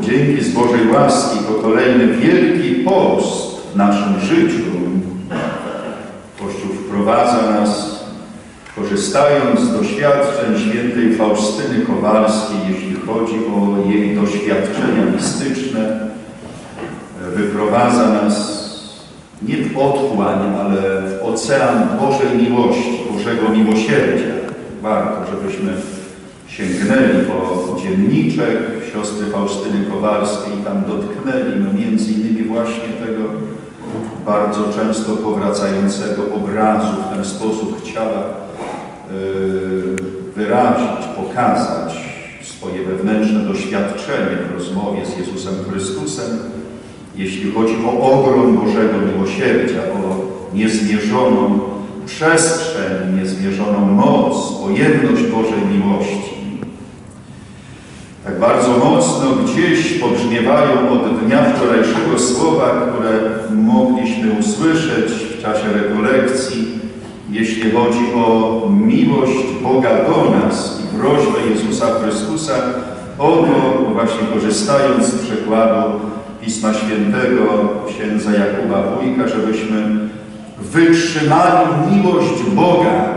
dzięki z Bożej łaski to kolejny wielki post w naszym życiu. Kościół wprowadza nas, korzystając z doświadczeń świętej Faustyny Kowalskiej, jeśli chodzi o jej doświadczenia mistyczne, wyprowadza nas nie w otchłań, ale w ocean Bożej miłości, Bożego miłosierdzia. Warto, żebyśmy sięgnęli po dzienniczek siostry Faustyny Kowalskiej tam dotknęli no między innymi właśnie tego bardzo często powracającego obrazu. W ten sposób chciała yy, wyrazić, pokazać swoje wewnętrzne doświadczenie w rozmowie z Jezusem Chrystusem, jeśli chodzi o ogrom Bożego miłosierdzia, o niezmierzoną przestrzeń, niezmierzoną moc, pojemność Bożej miłości. Tak bardzo mocno gdzieś pobrzmiewają od dnia wczorajszego słowa, które mogliśmy usłyszeć w czasie rekolekcji, jeśli chodzi o miłość Boga do nas i prośbę Jezusa Chrystusa o to, właśnie korzystając z przykładu Pisma Świętego księdza Jakuba Wójka, żebyśmy wytrzymali miłość Boga,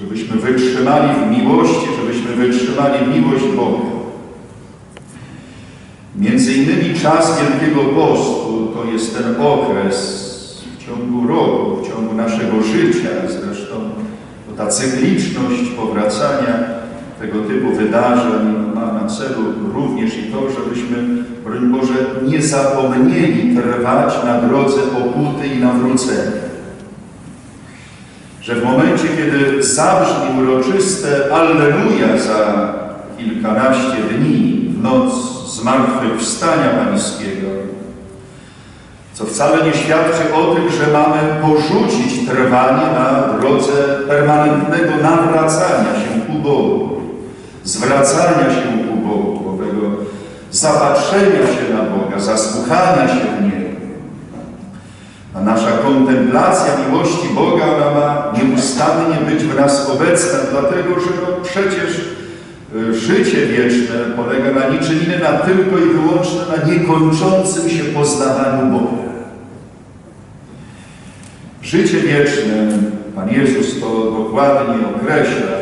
żebyśmy wytrzymali w miłości, żebyśmy wytrzymali miłość Boga. Między innymi czas Wielkiego Postu to jest ten okres w ciągu roku, w ciągu naszego życia, zresztą ta cykliczność powracania tego typu wydarzeń ma na celu również i to, żebyśmy, broń Boże, nie zapomnieli trwać na drodze pokuty i nawrócenia. Że w momencie, kiedy zabrzmi uroczyste Alleluja za kilkanaście dni w noc zmartwychwstania Pańskiego, co wcale nie świadczy o tym, że mamy porzucić trwanie na drodze permanentnego nawracania się ku Bogu, zwracania się ku Bogu, owego zapatrzenia się na Boga, zasłuchania się w Niego. A nasza kontemplacja miłości Boga, ona ma nieustannie być w nas obecna, dlatego że no przecież życie wieczne polega na niczym innym, a tylko i wyłącznie na niekończącym się poznawaniu Boga. Życie wieczne, Pan Jezus to dokładnie określa,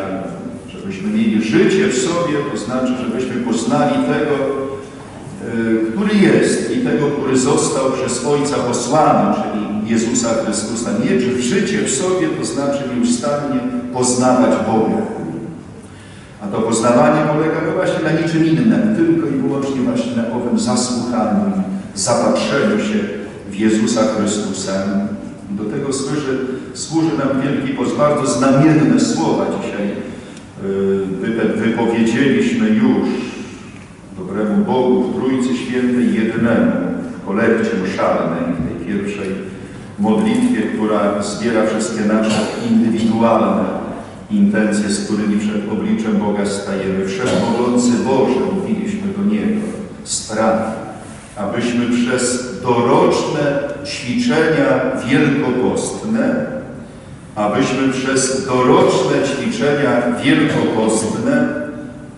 żebyśmy mieli życie w sobie, to znaczy, żebyśmy poznali tego, który jest i tego, który został przez Ojca posłany, czyli Jezusa Chrystusa. Mieć życie w sobie, to znaczy nieustannie poznawać Boga. Poznawanie polega no właśnie na niczym innym, tylko i wyłącznie właśnie na owym zasłuchaniu zapatrzeniu się w Jezusa Chrystusa. Do tego służy, służy nam Wielki Post. Bardzo znamienne słowa dzisiaj yy, wypowiedzieliśmy już dobremu Bogu w Trójcy Świętej jednemu w kolekcie mszalnej, w tej pierwszej modlitwie, która zbiera wszystkie nasze indywidualne intencje, z którymi przed obliczem Boga stajemy. Wszechmogący Boże, mówiliśmy do Niego, sprawi, abyśmy przez doroczne ćwiczenia wielkopostne, abyśmy przez doroczne ćwiczenia wielkopostne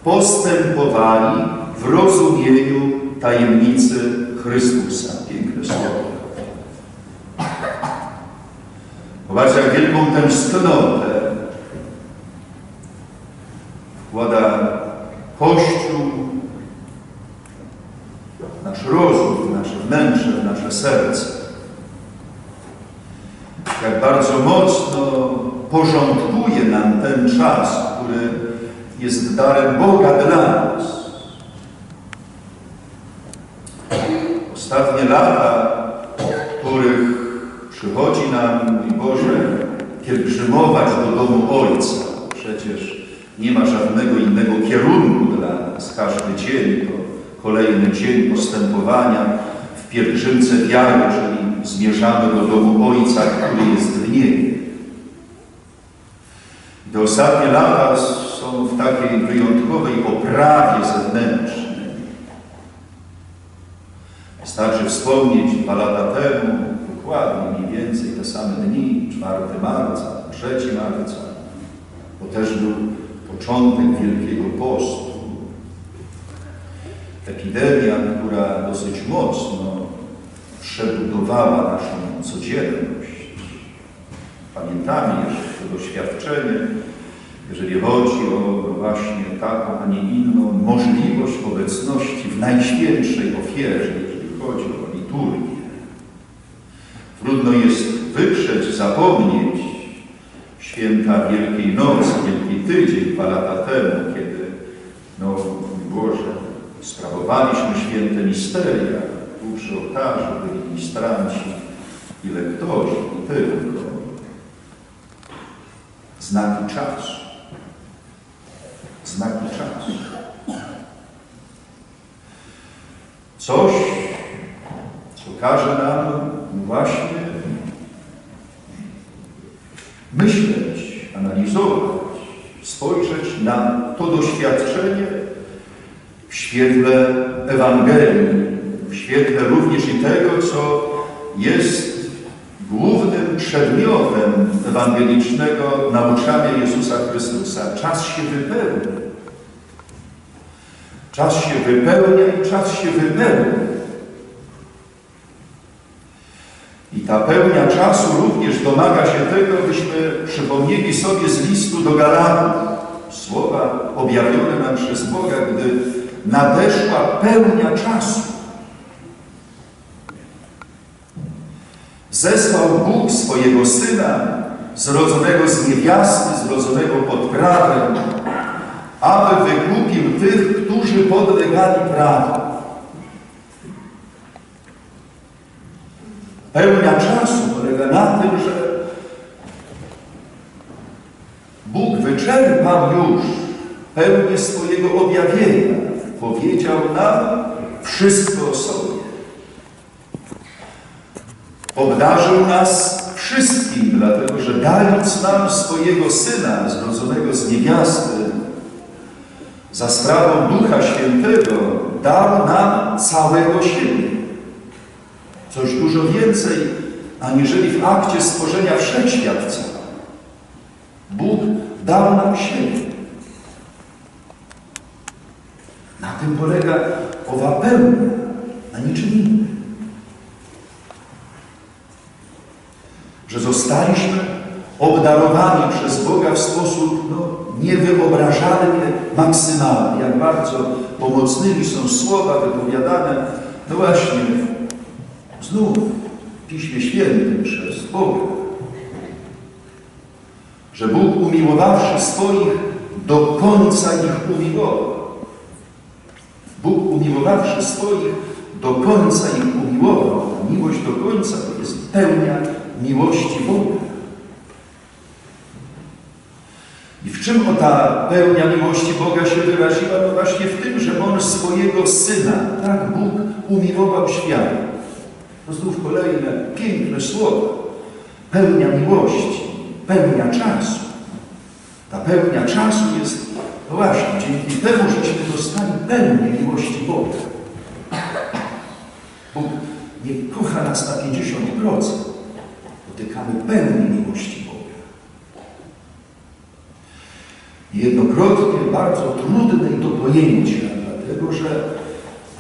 postępowali w rozumieniu tajemnicy Chrystusa. Piękne słowo. Zobaczcie, jak wielką tęsknotę Nasz rozum, nasze wnętrze, nasze serce. Jak bardzo mocno porządkuje nam ten czas, który jest darem Boga dla nas. Ostatnie lata, w których przychodzi nam, mój Boże, pielgrzymować do domu Ojca. Przecież nie ma żadnego innego kierunku dla nas. Każdy dzień to kolejny dzień postępowania w pielgrzymce wiary, czyli zmierzamy do domu Ojca, który jest w niebie. Te ostatnie lata są w takiej wyjątkowej oprawie zewnętrznej. Wystarczy wspomnieć dwa lata temu, dokładnie mniej więcej te same dni, 4 marca, 3 marca, to też był początek Wielkiego Postu. Epidemia, która dosyć mocno przebudowała naszą codzienność. Pamiętamy jeszcze to doświadczenie, jeżeli chodzi o właśnie taką, a nie inną możliwość obecności w Najświętszej ofierze, jeżeli chodzi o liturgię. Trudno jest wyprzeć, zapomnieć święta Wielkiej Nocy, Wielki Tydzień dwa lata temu, kiedy, no Boże, sprawowaliśmy święte misteria, tu przy ołtarzu byli ministranci i lektorzy, i tylko. Znaki czasu. Znaki czasu. Coś, co każe nam właśnie myśleć, analizować, spojrzeć na to doświadczenie w świetle Ewangelii, w świetle również i tego, co jest głównym przedmiotem ewangelicznego nauczania Jezusa Chrystusa. Czas się wypełnia. Czas się wypełnia i czas się wypełnia. I ta pełnia czasu również domaga się tego, byśmy przypomnieli sobie z listu do Galatów słowa objawione nam przez Boga, gdy nadeszła pełnia czasu. Zesłał Bóg swojego Syna, zrodzonego z niewiasty, zrodzonego pod prawem, aby wykupił tych, którzy podlegali prawu. Pełnia czasu polega na tym, że Bóg wyczerpał już pełnię swojego objawienia. Powiedział nam wszystko o sobie. Obdarzył nas wszystkim, dlatego że dając nam swojego Syna, zrodzonego z niewiasty, za sprawą Ducha Świętego, dał nam całego siebie. Coś dużo więcej, aniżeli w akcie stworzenia wszechświat cały. Bóg dał nam siebie. Na tym polega owa pełnia, na niczym innym. Że zostaliśmy obdarowani przez Boga w sposób no, niewyobrażalny, maksymalny. Jak bardzo pomocnymi są słowa wypowiadane, no właśnie, znów w Piśmie Świętym przez Boga. Że Bóg umiłowawszy swoich, do końca ich umiłował. Bóg umiłowawszy swoich, do końca ich umiłował. Miłość do końca to jest pełnia miłości Boga. I w czym ta pełnia miłości Boga się wyraziła? No właśnie w tym, że On swojego Syna, tak Bóg umiłował świat. To znów kolejne piękne słowa. Pełnia miłości, pełnia czasu. Ta pełnia czasu jest, no właśnie, dzięki temu, żeśmy dostali pełnię miłości Boga. Bóg nie kocha nas na 50%. Dotykamy pełni miłości Boga. Jednokrotnie bardzo trudnej do pojęcia, dlatego że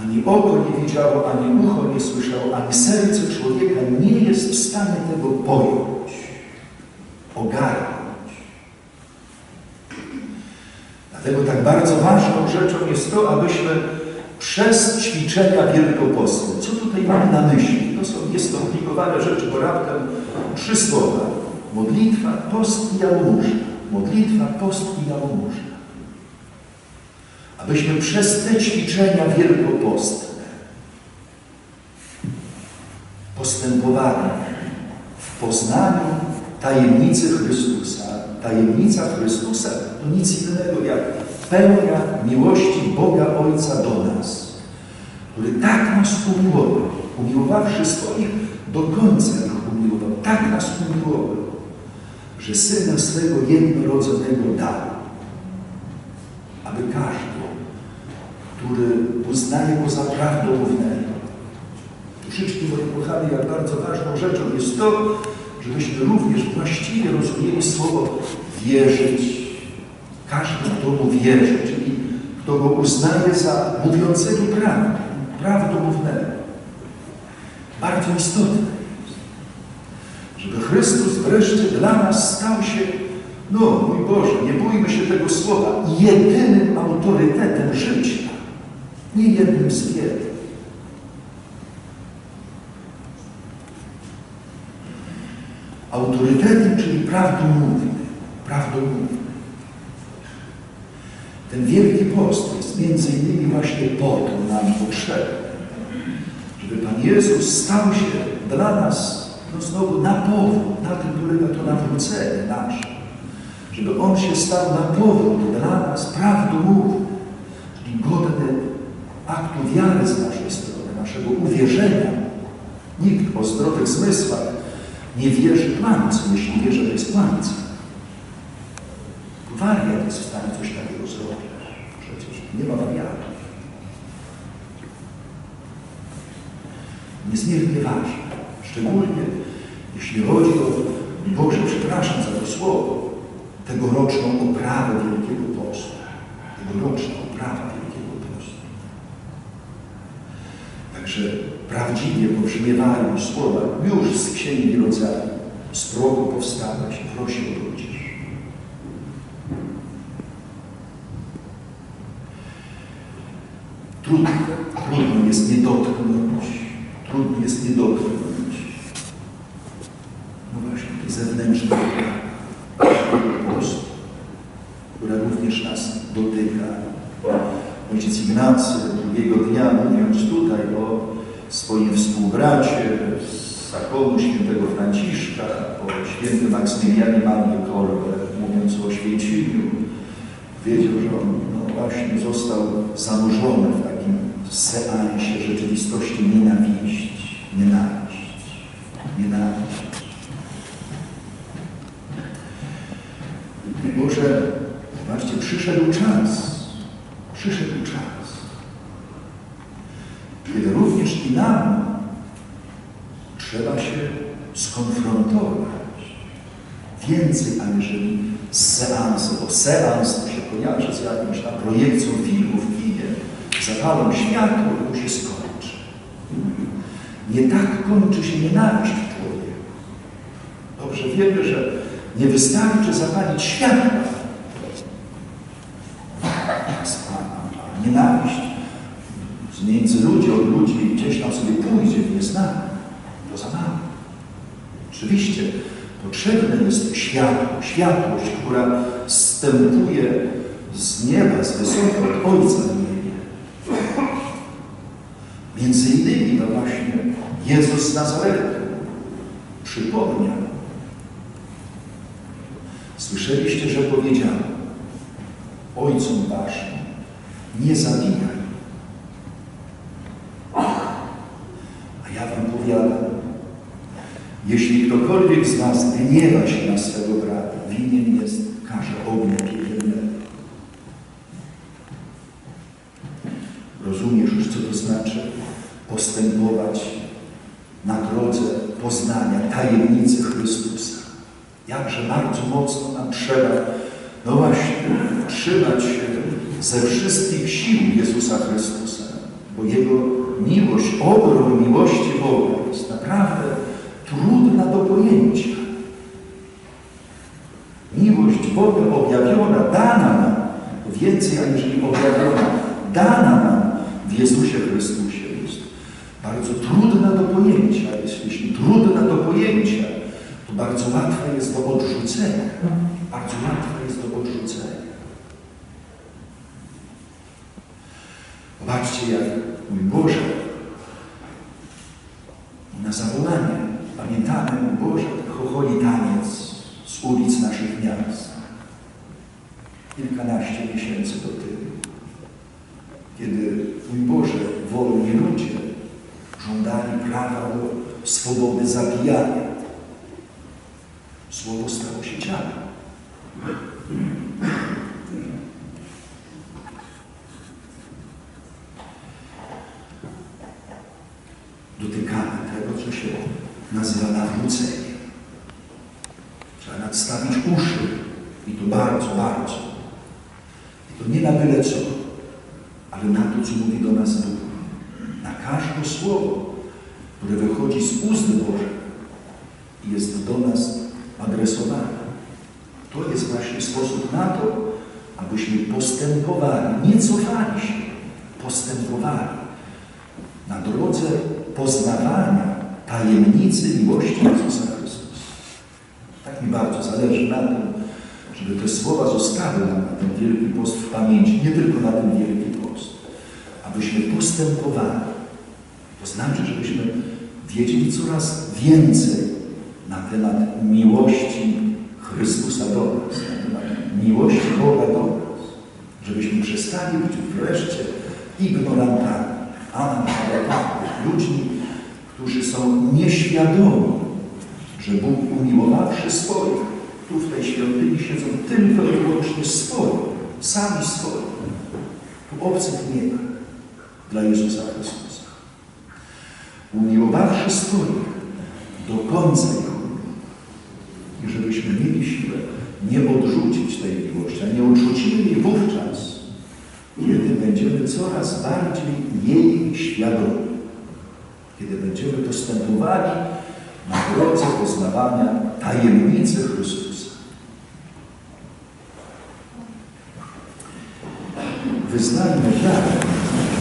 ani oko nie widziało, ani ucho nie słyszało, ani serce człowieka nie jest w stanie tego pojąć, ogarnąć. Dlatego tak bardzo ważną rzeczą jest to, abyśmy przez ćwiczenia wielkopostne, co tutaj mamy na myśli? To są nieskomplikowane rzeczy, bo raptem trzy słowa. Modlitwa, post i jałmużna. Modlitwa, post i jałmużna. Abyśmy przez te ćwiczenia wielkopostne postępowali w poznaniu tajemnicy Chrystusa. Tajemnica Chrystusa to nic innego jak pełnia miłości Boga Ojca do nas, który tak nas umiłował, umiłowawszy swoich, do końca ich umiłował, tak nas umiłował, że Syna swego jednorodzonego dał, aby każdy, który uznaje Go za prawdomównego, troszeczkę moje kochane, jak bardzo ważną rzeczą jest to, żebyśmy również właściwie rozumieli słowo wierzyć. Każdy, kto mu wierzy, czyli kto go uznaje za mówiącego prawdę, prawdomównego. Bardzo istotne jest, żeby Chrystus wreszcie dla nas stał się, no mój Boże, nie bójmy się tego słowa, jedynym autorytetem życia, nie jednym z wielu. Autorytetem, czyli prawdomówny, prawdomówny. Ten wielki post jest między innymi właśnie po to nam potrzebny, żeby Pan Jezus stał się dla nas, no znowu na powód, na tym polega to nawrócenie nasze, żeby On się stał na powód dla nas prawdomówny, czyli godny aktu wiary z naszej strony, naszego uwierzenia. Nikt o zdrowych zmysłach nie wierzy kłamcy, jeśli wie, że jest kłamca. Wariat jest w stanie coś takiego zrobić. Przecież nie ma wariatów. Niezmiernie ważne. Szczególnie jeśli chodzi o, Boże, przepraszam za to słowo, tegoroczną oprawę Wielkiego Postu. Tegoroczna oprawa Wielkiego Postu. Także prawdziwie pobrzmiewają słowa już z Księgi Rodzaju. Z progu powstałeś, prosi o ludzisz. Trudno, trudno jest nie dotknąć, trudno jest nie dotknąć. No właśnie, tej zewnętrznej postu, która również nas dotyka. Ojciec Ignacy drugiego dnia, mówiąc tutaj o swoim współbracie z zakonu świętego Franciszka, o świętym Maksymilianie Marii Kolbe, mówiąc o Święcimiu, wiedział, że on no, właśnie został zanurzony w takim seansie rzeczywistości nienawiści, nienawiść, nienawiść. Może, zobaczcie, przyszedł czas, przyszedł czas, kiedy również i nam trzeba się skonfrontować więcej aniżeli z seansem, bo seans to się kojarzy z jakąś tam projekcją filmu zapalą światło i mu się skończy. Nie tak kończy się nienawiść w człowieku. Dobrze wiemy, że nie wystarczy zapalić światła. A nienawiść z między ludzi od ludzi gdzieś tam sobie pójdzie w nieznane. To za mało. Oczywiście potrzebne jest światło, światłość, która wstępuje z nieba, z wysoka od Ojca. Między innymi to właśnie Jezus z Nazaretu przypomniał. Słyszeliście, że powiedziano Ojcom Waszym nie zabijaj. A ja Wam powiadam, jeśli ktokolwiek z Was gniewa się na swego brata, winien jest karze ognia piekielnego. Rozumiesz już, co to znaczy postępować na drodze poznania tajemnicy Chrystusa. Jakże bardzo mocno nam trzeba, no właśnie, trzymać się ze wszystkich sił Jezusa Chrystusa, bo Jego miłość, ogrom miłości Boga jest naprawdę trudna do pojęcia. Miłość Boga objawiona, dana nam, więcej aniżeli objawiona, dana nam w Jezusie Chrystusie bardzo trudna do pojęcia. Jeśli trudna do pojęcia, to bardzo łatwe jest do odrzucenia. Bardzo łatwe jest do odrzucenia. Zobaczcie, jak mój Boże, na zawołanie pamiętamy, mój Boże, chocholi taniec z ulic naszych miast. Kilkanaście miesięcy do tyłu, kiedy, mój Boże, wolni ludzie żądali prawa do swobody zabijania. Słowo stało się ciałem. Dotykamy tego, co się nazywa nawróceniem. Trzeba nadstawić uszy i to bardzo, bardzo. I to nie na byle co. aby na to, co mówi do nas Bóg, na każde słowo, które wychodzi z ust Bożych jest do nas adresowane. To jest właśnie sposób na to, abyśmy postępowali, nie cofali się, postępowali na drodze poznawania tajemnicy miłości Jezusa Chrystusa. Tak mi bardzo zależy na tym, żeby te słowa zostały nam na ten Wielki Post w pamięci, nie tylko na ten Wielki Post, abyśmy postępowali. To znaczy, żebyśmy wiedzieli coraz więcej na temat miłości Chrystusa do nas, na temat miłości Boga do nas. Żebyśmy przestali być wreszcie ignorantami, analfabetami, ludźmi, którzy są nieświadomi, że Bóg umiłowawszy swoich, tu w tej świątyni siedzą tylko i wyłącznie swoich, sami swoich. Tu obcych nie ma dla Jezusa Chrystusa. Umiłowawszy swoich, do końca ich. I żebyśmy mieli siłę nie odrzucić tej miłości, a nie odrzucili jej wówczas, kiedy będziemy coraz bardziej jej świadomi. Kiedy będziemy postępowali na drodze poznawania tajemnicy Chrystusa. Wyznajmy wiarę